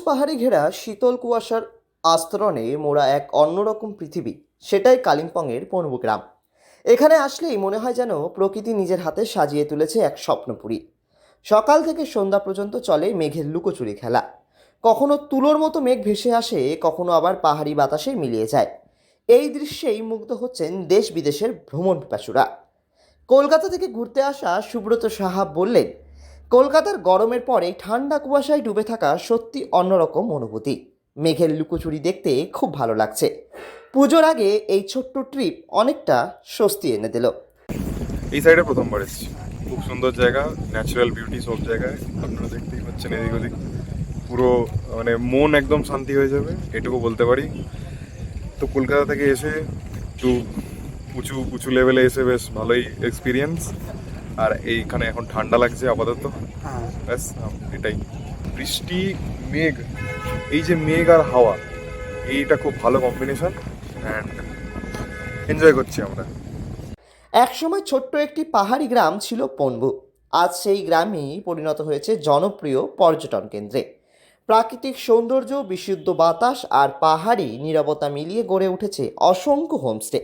পাহাড়ে ঘেরা শীতল কুয়াশার আস্তরণে মোড়া এক অন্যরকম পৃথিবী, সেটাই কালিম্পংয়ের পনবু গ্রাম এখানে আসলেই মনে হয় যেন প্রকৃতি নিজের হাতে সাজিয়ে তুলেছে এক স্বপ্নপুরী। সকাল থেকে সন্ধ্যা পর্যন্ত চলে মেঘের লুকোচুরি খেলা। কখনো তুলোর মতো মেঘ ভেসে আসে, কখনো আবার পাহাড়ি বাতাসে মিলিয়ে যায়। এই দৃশ্যেই মুগ্ধ হচ্ছেন দেশ বিদেশের ভ্রমণ পিপাসুরা কলকাতা থেকে ঘুরতে আসা সুব্রত সাহা বললেন কলকাতার গরমের পরে ঠান্ডা কুয়াশায় ডুবে থাকা সত্যি অন্যরকম অনুভূতি। মেঘের লুকোচুরি দেখতে খুব ভালো লাগছে। পুজোর আগে এই ছোট্ট ট্রিপ অনেকটা স্বস্তি এনে দিল। এই সাইডে প্রথমবার এসেছি। খুব সুন্দর জায়গা ন্যাচারাল বিউটি সব জায়গায়। আপনারা দেখতেই পাচ্ছেন এদিক ওদিক। পুরো মানে মন একদম শান্তি হয়ে যাবে, এটুকু বলতে পারি। তো কলকাতা থেকে এসে একটু উঁচু উঁচু লেভেলে এসে বেশ ভালোই এক্সপিরিয়েন্স আর এইখানে এখন ঠান্ডা লাগছে আপাতত। ব্যাস এটাই। বৃষ্টি মেঘ এই যে মেঘ আর হাওয়া এইটা খুব ভালো কম্বিনেশন অ্যান্ড এনজয় করছি আমরা। একসময় ছোট্ট একটি পাহাড়ি গ্রাম ছিল পনবু। আজ সেই গ্রামই পরিণত হয়েছে জনপ্রিয় পর্যটন কেন্দ্রে। প্রাকৃতিক সৌন্দর্য বিশুদ্ধ বাতাস আর পাহাড়ি নিরবতা মিলিয়ে গড়ে উঠেছে অসংখ্য হোমস্টে।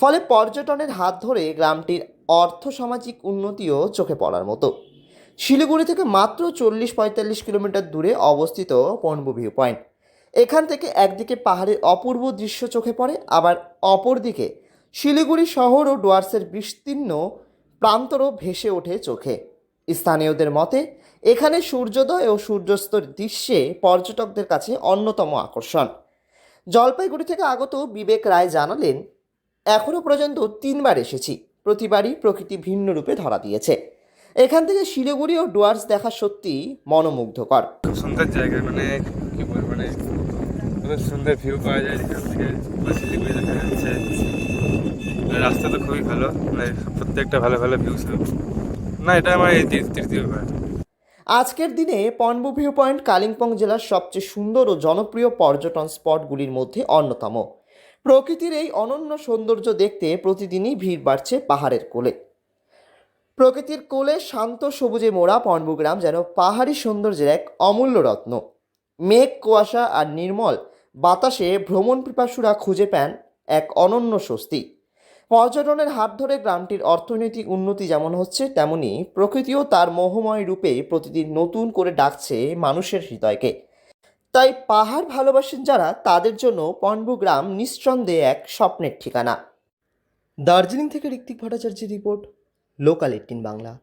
ফলে পর্যটনের হাত ধরে গ্রামটির অর্থসামাজিক উন্নতিও চোখে পড়ার মতো। শিলিগুড়ি থেকে মাত্র চল্লিশ পঁয়তাল্লিশ কিলোমিটার দূরে অবস্থিত পনবু ভিউ পয়েন্ট এখান থেকে একদিকে পাহাড়ের অপূর্ব দৃশ্য চোখে পড়ে, আবার অপরদিকে শিলিগুড়ি শহর ও ডুয়ার্সের বিস্তীর্ণ প্রান্তরও ভেসে ওঠে চোখে। স্থানীয়দের মতে, এখানে সূর্যোদয় ও সূর্যাস্তর দৃশ্যে পর্যটকদের কাছে অন্যতম আকর্ষণ। জলপাইগুড়ি থেকে আগত বিবেক রায় জানালেন এখনও পর্যন্ত তিনবার এসেছি। প্রতিবারই প্রকৃতি ভিন্ন রূপে ধরা দিয়েছে। এখান থেকে শিলিগুড়ি ও ডুয়ার্স দেখা সত্যি মনোমুগ্ধকর। সুন্দর জায়গা মানে কি বলব মানে খুব সুন্দর ভিউ পাওয়া যায় যেখান থেকে। শিলিগুড়ি দেখা যাচ্ছে। রাস্তা তো খুবই ভালো মানে প্রত্যেকটা ভালো ভালো ভিউ না এটা আমার এই তৃতীয়বার আজকের দিনে পনবু ভিউ পয়েন্ট কালিম্পং জেলার সবচেয়ে সুন্দর ও জনপ্রিয় পর্যটন স্পটগুলির মধ্যে অন্যতম। প্রকৃতির এই অনন্য সৌন্দর্য দেখতে প্রতিদিনই ভিড় বাড়ছে পাহাড়ের কোলে। প্রকৃতির কোলে শান্ত সবুজে মোড়া পনবু যেন পাহাড়ি সৌন্দর্যের এক অমূল্য রত্ন। মেঘ, কুয়াশা আর নির্মল বাতাসে ভ্রমণ পিপাসুরা খুঁজে পান এক অনন্য স্বস্তি। পর্যটনের হাত ধরে গ্রামটির অর্থনৈতিক উন্নতি যেমন হচ্ছে, তেমনি প্রকৃতিও তার মোহময় রূপে প্রতিদিন নতুন করে ডাকছে মানুষের হৃদয়কে। তাই পাহাড় ভালোবাসেন যারা, তাদের জন্য পনবু গ্রাম নিঃসন্দেহে এক স্বপ্নের ঠিকানা। দার্জিলিং থেকে ঋত্বিক ভট্টাচার্যের রিপোর্ট, লোকাল এইটিন বাংলা।